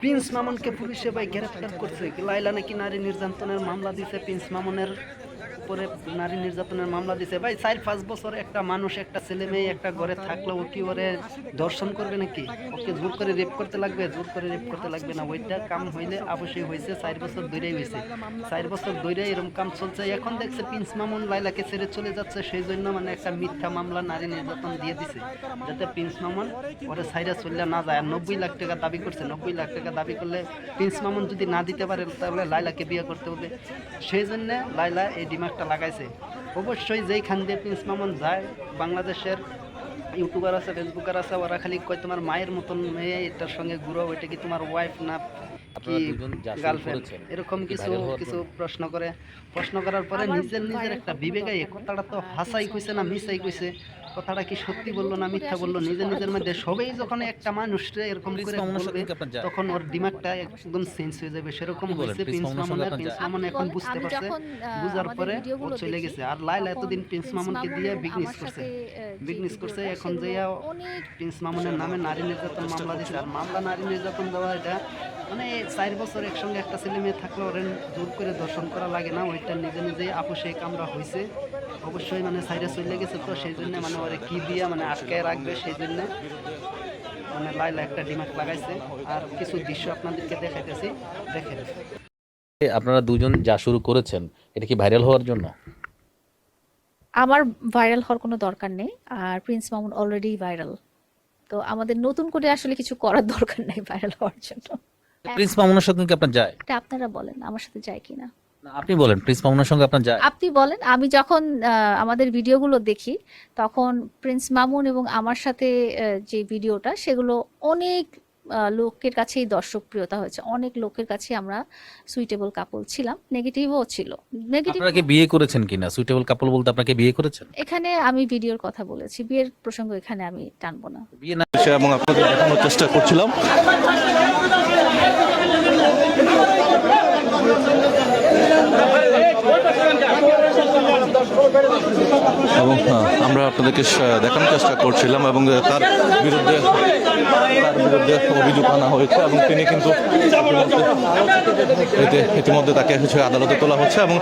Prince মামুনকে পুলিশে ভাই গ্রেফতার করছে। লাইলা নাকি নারী নির্যাতনের মামলা দিছে প্রিন্স মামুনের উপরে নারী নির্যাতনের মামলা দিছে। ভাই, চার, পাঁচ বছর একটা মানুষ, একটা ছেলে মেয়ে, একটা ঘরে থাকলে ও কি ওরে দর্শন করবে নাকি? ওকে জোর করে রেপ করতে লাগবে, জোর করে রেপ করতে লাগবে না। ওইটা কাম হইলে অবশ্যই হয়েছে চার বছর ধরেই হয়েছে চার বছর ধরে এরকম কাম চলছে। এখন দেখছে প্রিন্স মামুন লাইলাকে ছেড়ে চলে যাচ্ছে। সেই জন্য মানে একটা মিথ্যা মামলা নারী নির্যাতন দিয়ে দিছে। যাতে প্রিন্স মামুন ওরে সাইডে চললে না যায়। আর নব্বই লাখ টাকা দাবি করছে। নব্বই লাখ টাকা দাবি করলে প্রিন্স মামুন যদি না দিতে পারে, তাহলে লাইলাকে বিয়ে করতে হবে। সেই জন্য লাইলা এই ডিমাগটা লাগাইছে অবশ্যই যেইখান দিয়ে প্রিন্স মামুন যায় বাংলাদেশের ইউটিউবার আছে ফেসবুকার আছে ওরা খালি কয় তোমার মায়ের মতন মেয়ে এটার সঙ্গে ঘুরো ওইটা কি তোমার ওয়াইফ না কি গার্লফ্রেন্ড এরকম কিছু কিছু প্রশ্ন করে। প্রশ্ন করার পরে নিজের নিজের একটা বিবেকে কথাটা তো হাসাই কইছে না মিসাই কইছে। কথাটা কি সত্যি বলল না মিথ্যা বলল? নিজের নিজের মধ্যে সবাই যখন একটা মানুষকে এরকম করে বলবে? তখন ওর দিমাগটা একদম চেঞ্জ হয়ে যাবে। সেরকম হয়েছে প্রিন্স আপনার প্রিন্স মামুন এখন বুঝতে পারছে বুঝার পরে ও চলে গেছে। আর লাইলা এতদিন প্রিন্স মামুনকে দিয়ে বিজনেস করছে। বিজনেস করছে এখন যে প্রিন্স মামুনের নামে নারী নির্যাতন মামলা দিচ্ছে আর মামলা নারী নির্যাতন দেওয়া এটা মানে চার বছর একসঙ্গে একটা ছেলে মেয়ে থাকলে ওরেন জোর করে দর্শন করা লাগে না ওইটা নিজে নিজেই আপুসে কামরা হয়েছে অবশ্যই মানে সাইডে চলে গেছে তো সেই জন্য মানে ওরে কি দিয়া মানে আটকায় রাখবে সেই জন্য। মানে লাইলা একটা ডিমাক লাগাইছে। আর কিছু দৃশ্য আপনাদেরকে দেখাইতেছি দেখেন আপনারা দুজন যা শুরু করেছেন এটা কি ভাইরাল হওয়ার জন্য? আমার ভাইরাল হওয়ার কোনো দরকার নেই আর প্রিন্স মামুন অলরেডি ভাইরাল তো আমাদের নতুন করে আসলে কিছু করার দরকার নেই ভাইরাল হওয়ার জন্য। প্রিন্স মামুনের সঙ্গে কি আপনার যায়? এটা আপনারা বলেন আমার সাথে যায় কিনা। আপনি বলেন প্রিন্স মামুনের সঙ্গে আপনার যায়। আপনি বলেন আমি যখন আহ, আমাদের ভিডিওগুলো দেখি তখন প্রিন্স মামুন এবং আমার সাথে যে ভিডিওটা সেগুলো অনেক লোকের কাছেই দর্শক প্রিয়তা হয়েছে। অনেক লোকের কাছে আমরা সুইটেবল কাপল ছিলাম নেগেটিভও ছিল। নেগেটিভ আপনারা কি বিয়ে করেছেন কিনা? সুইটেবল কাপল বলতে আপনাকে বিয়ে করেছেন? এখানে আমি ভিডিওর কথা বলেছি বিয়ের প্রসঙ্গ এখানে আমি টানবো না। বিয়ে না এবং আপনাদের দেখানোর চেষ্টা করছিলাম। এবং আমরা আপনাদেরকে দেখানোর চেষ্টা করছিলাম এবং তার বিরুদ্ধে তার বিরুদ্ধে অভিযোগ আনা হয়েছে এবং তিনি কিন্তু ইতিমধ্যে- তাকে কিছু আদালতে তোলা হচ্ছে এবং